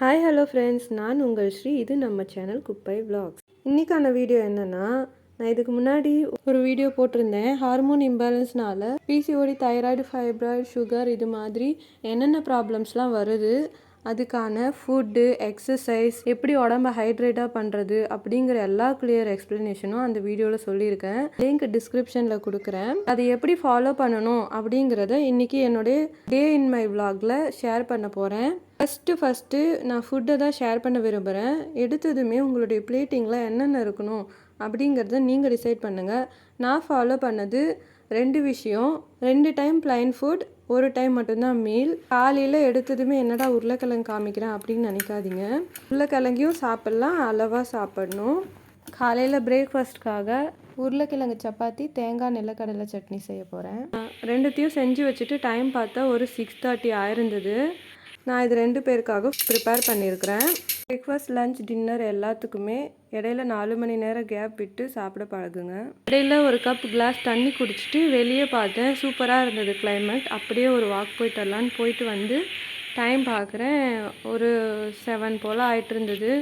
Hi hello friends நான் உங்கள் ஸ்ரீ. இது நம்ம சேனல் குப்பை விளாக்ஸ் இன்றைக்கான வீடியோ என்னன்னா நான் இதுக்கு முன்னாடி ஒரு வீடியோ போட்டிருந்தேன். ஹார்மோன் இம்பேலன்ஸ்னால பிசிஓடி தைராய்டு ஃபைப்ராய்டு சுகர் இது மாதிரி என்னென்ன ப்ராப்ளம்ஸ்லாம் வருது அதுக்கான ஃபுட்டு எக்ஸசைஸ் எப்படி உடம்ப ஹைட்ரேட்டாக பண்ணுறது அப்படிங்கிற எல்லா கிளியர் எக்ஸ்ப்ளனேஷனும் அந்த வீடியோவில் சொல்லியிருக்கேன். லிங்க் டிஸ்கிரிப்ஷனில் கொடுக்குறேன். அதை எப்படி ஃபாலோ பண்ணணும் அப்படிங்கிறத இன்றைக்கி என்னுடைய டே இன் மை vlogல ஷேர் பண்ண போகிறேன் ஃபஸ்ட்டு ஃபஸ்ட்டு நான் ஃபுட்டை தான் ஷேர் பண்ண விரும்புகிறேன் எடுத்ததுமே உங்களுடைய பிளேட்டிங்கில் என்னென்ன இருக்கணும் அப்படிங்கிறத நீங்கள் டிசைட் பண்ணுங்கள் நான் ஃபாலோ பண்ணது ரெண்டு விஷயம். ரெண்டு டைம் பிளைன் ஃபுட் ஒரு டைம் மட்டும்தான் மீல் காலையில் எடுத்ததுமே என்னடா உருளைக்கிழங்கு காமிக்கிறேன் அப்படின்னு நினைக்காதீங்க. உருளைக்கிழங்கையும் சாப்பிட்லாம் அளவாக சாப்பிடணும். காலையில் பிரேக்ஃபாஸ்ட்காக உருளைக்கிழங்கு சப்பாத்தி தேங்காய் நிலக்கடலை சட்னி செய்ய போகிறேன் ரெண்டுத்தையும் செஞ்சு வச்சுட்டு டைம் பார்த்தா ஒரு சிக்ஸ் தேர்ட்டி ஆயிருந்தது. நான் இது ரெண்டு பேருக்காக ப்ரிப்பேர் பண்ணியிருக்கிறேன். பிரேக்ஃபாஸ்ட் லஞ்ச் டின்னர் எல்லாத்துக்குமே இடையில நாலு மணி நேரம் கேப் விட்டு சாப்பிட பழகுங்க. இடையில ஒரு கப் கிளாஸ் தண்ணி குடிச்சிட்டு வெளியே பார்த்தேன். சூப்பராக இருந்தது கிளைமேட் அப்படியே ஒரு வாக் போயிட்டு வரலான்னு போயிட்டு வந்து டைம் பார்க்குறேன். ஒரு செவன் போல் ஆயிட்டு இருந்தது.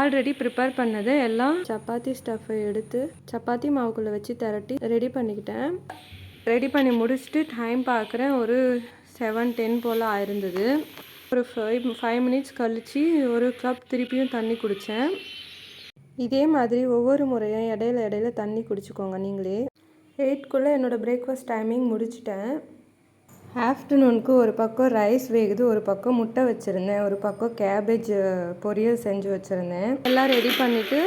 ஆல்ரெடி ப்ரிப்பேர் பண்ணது எல்லாம் சப்பாத்தி ஸ்டஃப்பை எடுத்து சப்பாத்தி மாவுக்குள்ளே வச்சு திரட்டி ரெடி பண்ணிக்கிட்டேன். ரெடி பண்ணி முடிச்சுட்டு டைம் பார்க்குறேன். ஒரு செவன் டென் போல் ஆயிருந்தது. ஒரு ஃபைவ் ஃபைவ் மினிட்ஸ் கழித்து ஒரு கப் திருப்பியும் தண்ணி குடித்தேன் இதே மாதிரி ஒவ்வொரு முறையும் இடையில இடையில தண்ணி குடிச்சுக்கோங்க நீங்களே. எயிட்குள்ளே என்னோடய பிரேக்ஃபாஸ்ட் டைமிங் முடிச்சிட்டேன். ஆஃப்டர்நூனுக்கு ஒரு பக்கம் ரைஸ் வேகுது ஒரு பக்கம் முட்டை வச்சுருந்தேன். ஒரு பக்கம் கேபேஜ் பொரியல் செஞ்சு வச்சுருந்தேன். எல்லாம் ரெடி பண்ணிவிட்டு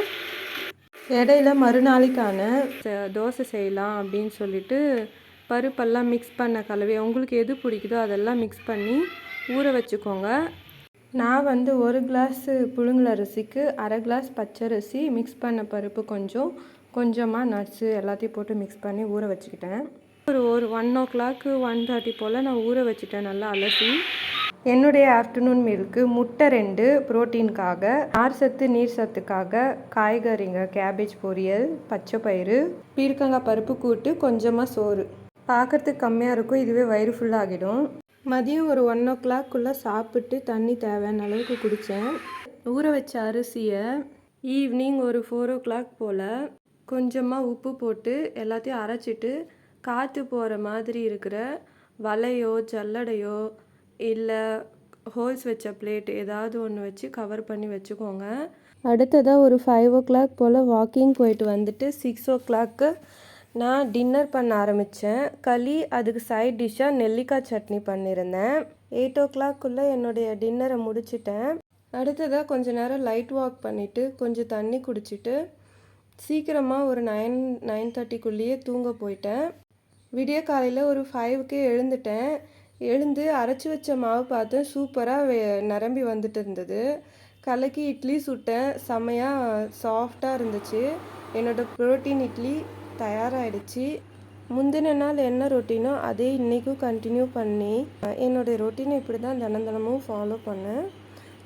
இடையில மறுநாளைக்கான தோசை செய்யலாம் அப்படின்னு சொல்லிட்டு பருப்பெல்லாம் மிக்ஸ் பண்ண கலவை உங்களுக்கு எது பிடிக்குதோ அதெல்லாம் மிக்ஸ் பண்ணி ஊற வச்சுக்கோங்க. நான் வந்து ஒரு கிளாஸு புழுங்கல் அரிசிக்கு அரை கிளாஸ் பச்சரிசி மிக்ஸ் பண்ண பருப்பு கொஞ்சம் கொஞ்சமாக நட்ஸு எல்லாத்தையும் போட்டு மிக்ஸ் பண்ணி ஊற வச்சுக்கிட்டேன். ஒரு ஒரு one o'clock one thirty போல் நான் ஊற வச்சுட்டேன் நல்லா அலசி. என்னுடைய ஆஃப்டர்நூன் மீலுக்கு முட்டை ரெண்டு புரோட்டீனுக்காக நார் சத்து நீர் சத்துக்காக காய்கறிங்க கேபேஜ் பொரியல் பச்சை பயிறு பீர்க்கங்காய் பருப்பு கூட்டு கொஞ்சமாக சோறு. பார்க்கறதுக்கு கம்மியாக இருக்கும் இதுவே வயிறு ஃபுல்லாகிடும் மதியம் ஒரு ஒன் ஓ கிளாக்குள்ளே சாப்பிட்டு தண்ணி தேவையான அளவுக்கு குடித்தேன் ஊற வச்ச அரிசியை ஈவினிங் ஒரு ஃபோர் ஓ கிளாக் போல் கொஞ்சமாக உப்பு போட்டு எல்லாத்தையும் அரைச்சிட்டு காற்று போகிற மாதிரி இருக்கிற வலையோ ஜல்லடையோ இல்லை ஹோல்ஸ் வச்ச பிளேட் ஏதாவது ஒன்று வச்சு கவர் பண்ணி வச்சுக்கோங்க. அடுத்ததாக ஒரு ஃபைவ் ஓ கிளாக் போல் வாக்கிங் போயிட்டு வந்துட்டு சிக்ஸ் ஓ கிளாக்கு நான் டின்னர் பண்ண ஆரம்பித்தேன் களி அதுக்கு சைட் டிஷ்ஷாக நெல்லிக்காய் சட்னி பண்ணியிருந்தேன் எயிட் ஓ கிளாக்குள்ளே என்னுடைய டின்னரை முடிச்சிட்டேன். அடுத்ததாக கொஞ்ச நேரம் லைட் வாக் பண்ணிவிட்டு கொஞ்சம் தண்ணி குடிச்சிட்டு சீக்கிரமாக ஒரு நைன் நைன் தேர்ட்டிக்குள்ளேயே தூங்க போயிட்டேன். விடிய காலையில் ஒரு ஃபைவ்க்கே எழுந்துட்டேன். எழுந்து அரைச்சி வச்ச மாவு பார்த்தேன் சூப்பராக வே நிரம்பி வந்துட்டு இருந்தது. கலக்கி இட்லி சுட்டேன். செமையாக சாஃப்டாக இருந்துச்சு. என்னோட ப்ரோட்டீன் இட்லி தயாராகிடுச்சு முந்தின நாள் என்ன ரொட்டீனோ அதே இன்றைக்கும் கண்டினியூ பண்ணி என்னுடைய ரொட்டீனை இப்படி தான் தினம் தினமும் ஃபாலோ பண்ணேன்.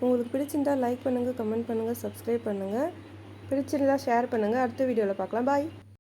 உங்களுக்கு பிடிச்சிருந்தா லைக் பண்ணுங்கள் கமெண்ட் பண்ணுங்கள் சப்ஸ்கிரைப் பண்ணுங்கள் பிடிச்சிருந்தா ஷேர் பண்ணுங்கள் அடுத்த வீடியோவில் பார்க்கலாம். பாய்